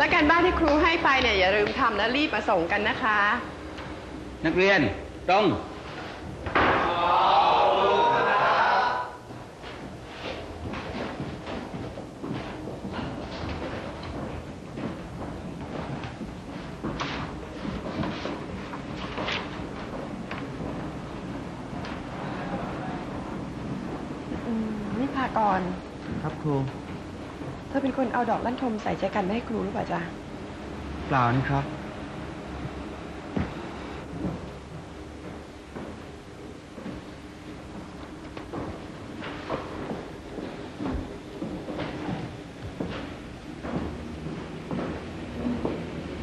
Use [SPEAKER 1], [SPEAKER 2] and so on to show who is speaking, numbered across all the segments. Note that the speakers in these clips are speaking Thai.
[SPEAKER 1] และการบ้านที่ครูให้ไปเนี่ยอย่าลืมทำและรีบมาส่งกันนะคะ
[SPEAKER 2] นักเรียนตรง
[SPEAKER 1] อืมนี่พากร
[SPEAKER 2] ครับครู
[SPEAKER 1] เธอเป็นคนเอาดอกลั่นทมใส่ใจกันไม่ให้ครูหรือเปล่าจ๊ะ
[SPEAKER 2] เปล่านี่ครับ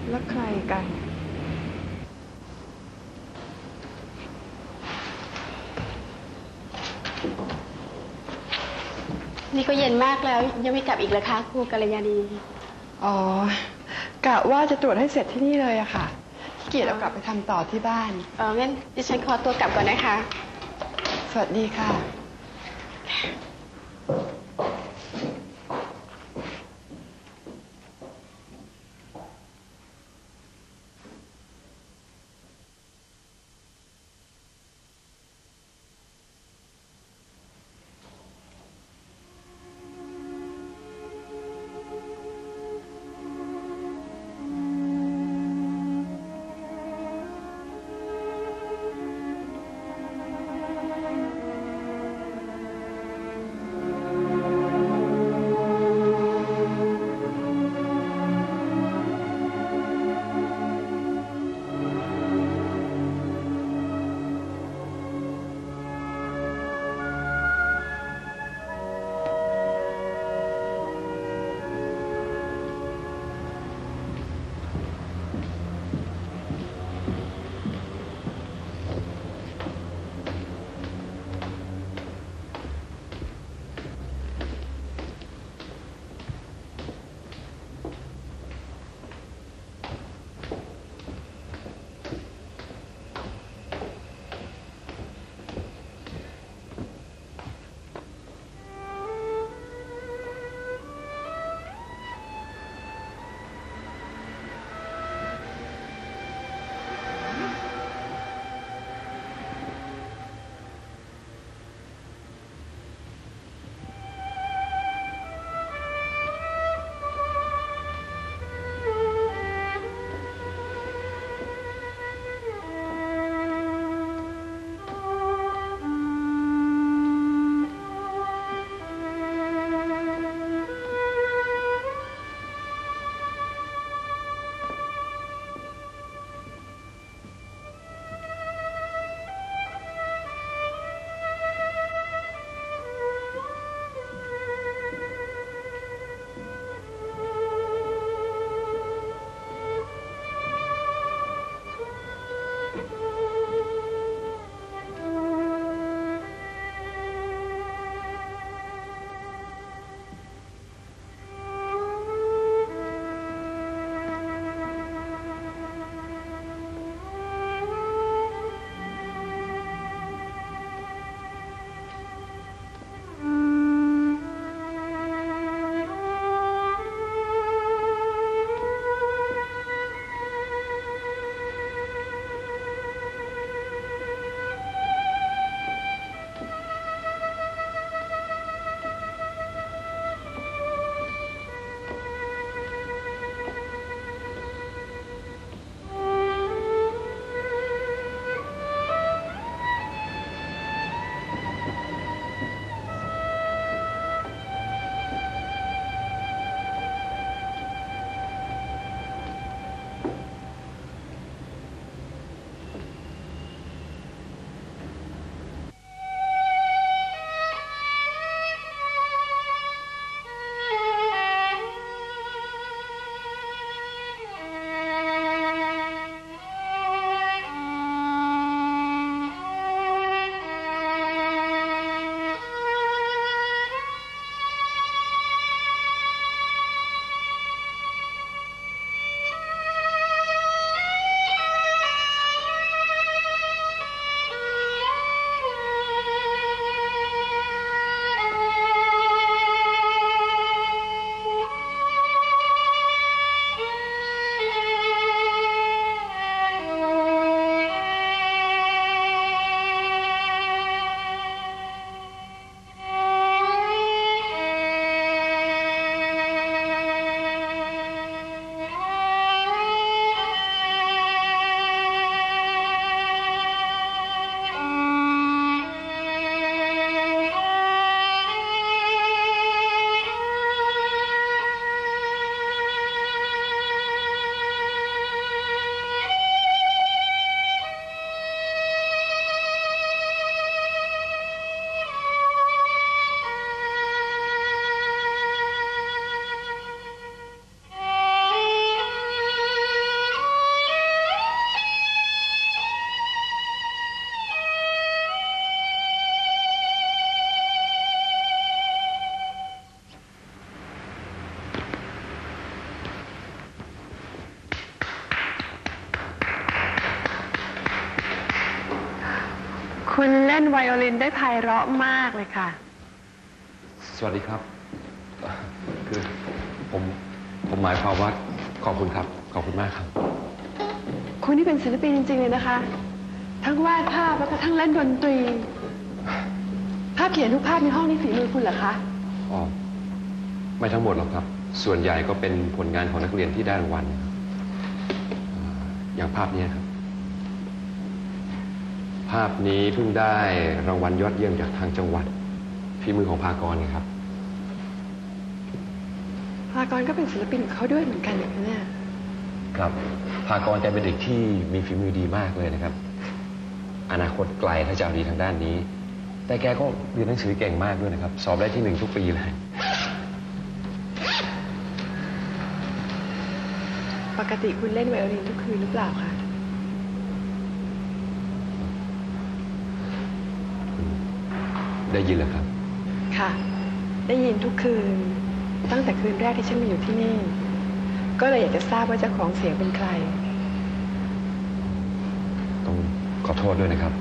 [SPEAKER 1] แล้วใครกัน
[SPEAKER 3] นี่ก็เย็นมากแล้ว ยังไม่กลับอีกเหรอคะครูกัลยาณี
[SPEAKER 1] อ๋อกะว่าจะตรวจให้เสร็จที่นี่เลยอะค่ะขี้เกียจเอากลับไปทำต่อที่บ้าน
[SPEAKER 3] เอองั้นดิฉันขอตัวกลับก่อนนะคะ
[SPEAKER 1] สวัสดีค่ะ ล่นไวโอลินได้ไพเราะมากเลยค่ะ
[SPEAKER 4] สวัสดีครับเอ่อคือผมผมหมายความว่าขอบคุณครับ ขอบคุณมากครับ
[SPEAKER 1] คุณนี่เป็นศิลปินจริงๆเลยนะคะ ทั้งวาดภาพแล้วก็ทั้งเล่นดนตรี ภาพเขียนทุกภาพในห้องนี้ฝีมือคุณเหรอคะ
[SPEAKER 4] อ๋อไม่ทั้งหมดหรอกครับ ส่วนใหญ่ก็เป็นผลงานของนักเรียนที่ได้รางวัลครับเอ่ออย่างภาพเนี้ยครับ ภาพนี้เพิ่งได้รางวัลยอดเยี่ยมจากทางจังหวัดฝีมือของภากรไงครับ
[SPEAKER 1] พลากรก็เป็นศิลปินของเขาด้วยเหมือนกันนะคะเนี่ย
[SPEAKER 4] ครับภากรแกเป็นเด็กที่มีฝีมือดีมากเลยนะครับ อนาคตไกลถ้าจะเอาดีทางด้านนี้ แต่แกก็เรียนหนังสือเก่งมากด้วยนะครับ สอบได้ที่หนึ่งทุกปีเลย
[SPEAKER 1] ปกติคุณเล่นไวโอลินทุกคืนหรือเปล่าคะ
[SPEAKER 4] ได้ยินแล้วครับ
[SPEAKER 1] ค่ะ ได้ยินทุกคืน ตั้งแต่คืนแรกที่ฉันมาอยู่ที่นี่ ก็เลยอยากจะทราบว่าเจ้าของเสียงเป็นใคร
[SPEAKER 4] ต้องขอโทษด้วยนะครับ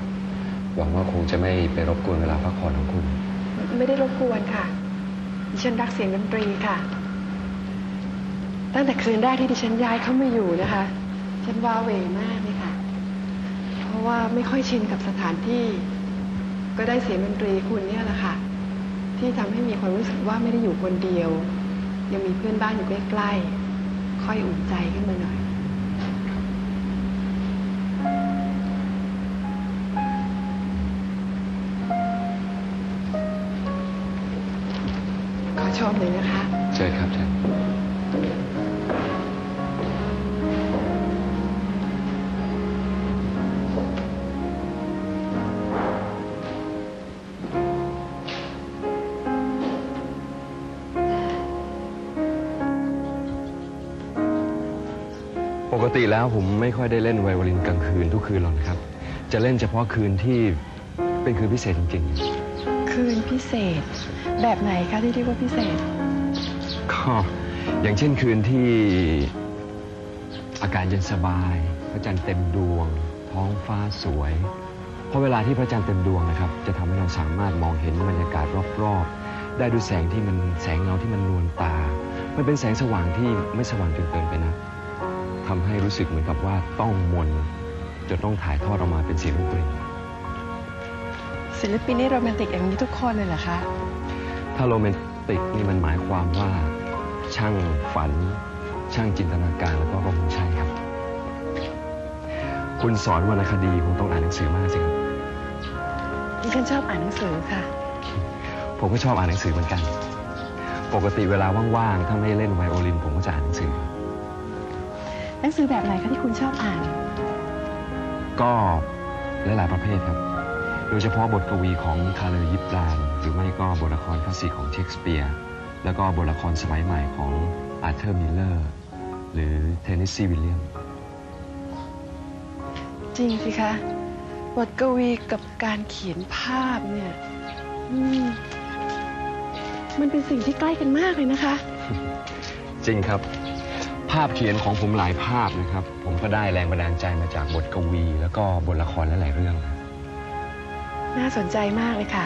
[SPEAKER 4] หวังว่าคงจะไม่ไปรบกวนเวลาพักผ่อนของคุณ
[SPEAKER 1] ไม่ได้รบกวนค่ะ ดิฉันรักเสียงดนตรีค่ะ ตั้งแต่คืนแรกที่ดิฉันย้ายเข้ามาอยู่นะคะ ฉันว้าเหวมากเลยค่ะ เพราะว่าไม่ค่อยชินกับสถานที่ ก็ได้เสียงดนตรีคุณเนี่ยแหละค่ะ ที่ทำให้มีความรู้สึกว่าไม่ได้อยู่คนเดียว ยังมีเพื่อนบ้านอยู่ใกล้ๆค่อยอุ่นใจขึ้นมาหน่อย
[SPEAKER 4] กติแล้วผมไม่ค่อยได้เล่นไวโอลินกลางคืนทุกคืนหรอกนะครับ จะเล่นเฉพาะคืนที่เป็นคืนพิเศษจริงๆ
[SPEAKER 1] คืนพิเศษ แบบไหนคะที่เรียกว่าพิเศษ
[SPEAKER 4] ก็อย่างเช่นคืนที่อากาศเย็นสบาย พระจันทร์เต็มดวง ท้องฟ้าสวย เพราะเวลาที่พระจันทร์เต็มดวงนะครับ จะทำให้เราสามารถมองเห็นบรรยากาศรอบๆ ได้ด้วยแสงที่มันแสงเงาที่มันนวลตา มันเป็นแสงสว่างที่ไม่สว่างจนเกินไปนะ ทำให้รู้สึกเหมือนกับว่าต้องมนจนต้องถ่ายทอดออกมาเป็นเสียงดนตรี
[SPEAKER 1] ศิลปินนี่โรแมนติกอย่างนี้ทุกคนเลยเหรอคะ
[SPEAKER 4] ถ้าโรแมนติกนี่มันหมายความว่า ช่างฝัน ช่างจินตนาการแล้วก็ก็คงใช่ครับ คุณสอนวรรณคดีคงต้องอ่านหนังสือมากสิครับ
[SPEAKER 1] ดิฉันชอบอ่านหนังสือค่ะ
[SPEAKER 4] ผมก็ชอบอ่านหนังสือเหมือนกัน ปกติเวลาว่างๆ ถ้าไม่เล่นไวโอลิน ผมก็จะอ่านหนังสือ
[SPEAKER 1] หนังสือแบบไหนคะที่คุณชอบอ่าน
[SPEAKER 4] ก็หลายๆประเภทครับ โดยเฉพาะบทกวีของคาร์ลยิปแลนหรือไม่ก็บทละครคลาสสิกของเชคสเปียร์แล้วก็บทละครสมัยใหม่ของอาร์เธอร์มิลเลอร์หรือเทนเนสซีวิลเลียม
[SPEAKER 1] จริงสิคะ บทกวีกับการเขียนภาพเนี่ยอืมมันเป็นสิ่งที่ใกล้กันมากเลยนะคะ
[SPEAKER 4] จริงครับ ภาพเขียนของผมหลายภาพนะครับ ผมก็ได้แรงบันดาลใจมาจากบทกวี แล้วก็บทละครหลายๆเรื่องครับ
[SPEAKER 1] น่าสนใจมากเลยค่ะ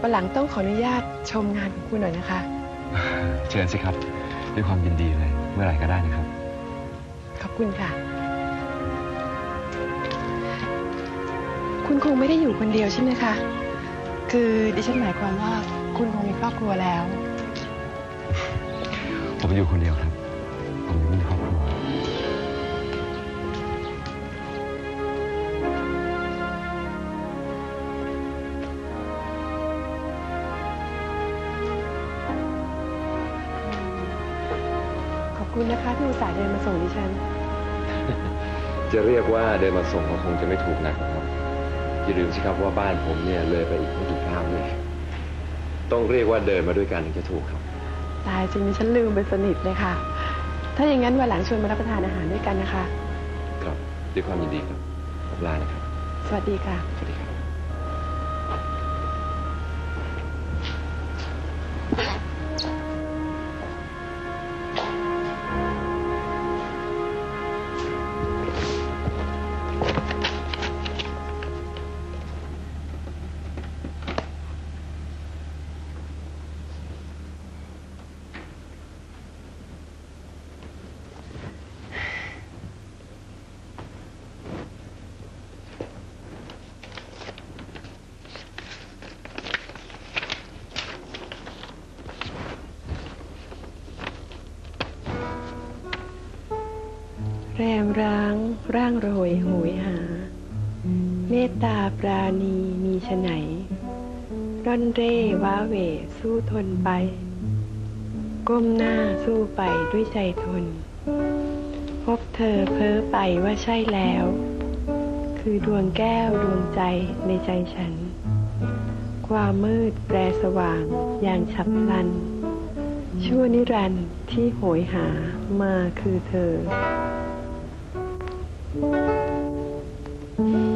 [SPEAKER 1] วันหลังต้องขออนุญาตชมงานของคุณหน่อยนะคะ
[SPEAKER 4] เชิญสิครับ ด้วยความยินดีเลยเมื่อไหร่ก็ได้นะครับ
[SPEAKER 1] ขอบคุณค่ะ คุณคงไม่ได้อยู่คนเดียวใช่ไหมคะ คือดิฉันหมายความว่าคุณคงมีครอบครัวแล้ว
[SPEAKER 4] ผมอยู่คนเดียวครับ คุ
[SPEAKER 1] ณนะคะที่อุตส่าห์เดินมาส่งดิฉัน
[SPEAKER 4] จะเรียกว่าเดินมาส่งก็คงจะไม่ถูกนักหรอกครับอย่าลืมสิครับว่าบ้านผมเนี่ยเลยไปอีกไม่กี่ก้าวเลยต้องเรียกว่าเดินมาด้วยกันถึงจะถูกครับ
[SPEAKER 1] ตายจริงดิฉันลืมไปสนิทเลยค่ะ ถ้าอย่างนั้นวันหลังชวนมารับประทานอาหารด้วยกันนะคะ
[SPEAKER 4] ครับด้วยความยินดีครับผมลานะครับ
[SPEAKER 1] สวัสดีค่ะ
[SPEAKER 4] สวัสดีครับ
[SPEAKER 1] แรมร้างร่างโรยโหยหา เมตตาปราณีมีฉไหน ร่อนเร่ว้าเหวสู้ทนไป ก้มหน้าสู้ไปด้วยใจทน พบเธอเพ้อไปว่าใช่แล้ว คือดวงแก้วดวงใจในใจฉัน ความมืดแปรสว่างอย่างฉับพลันชั่วนิรันดร์ที่โหยหามาคือเธอ thank you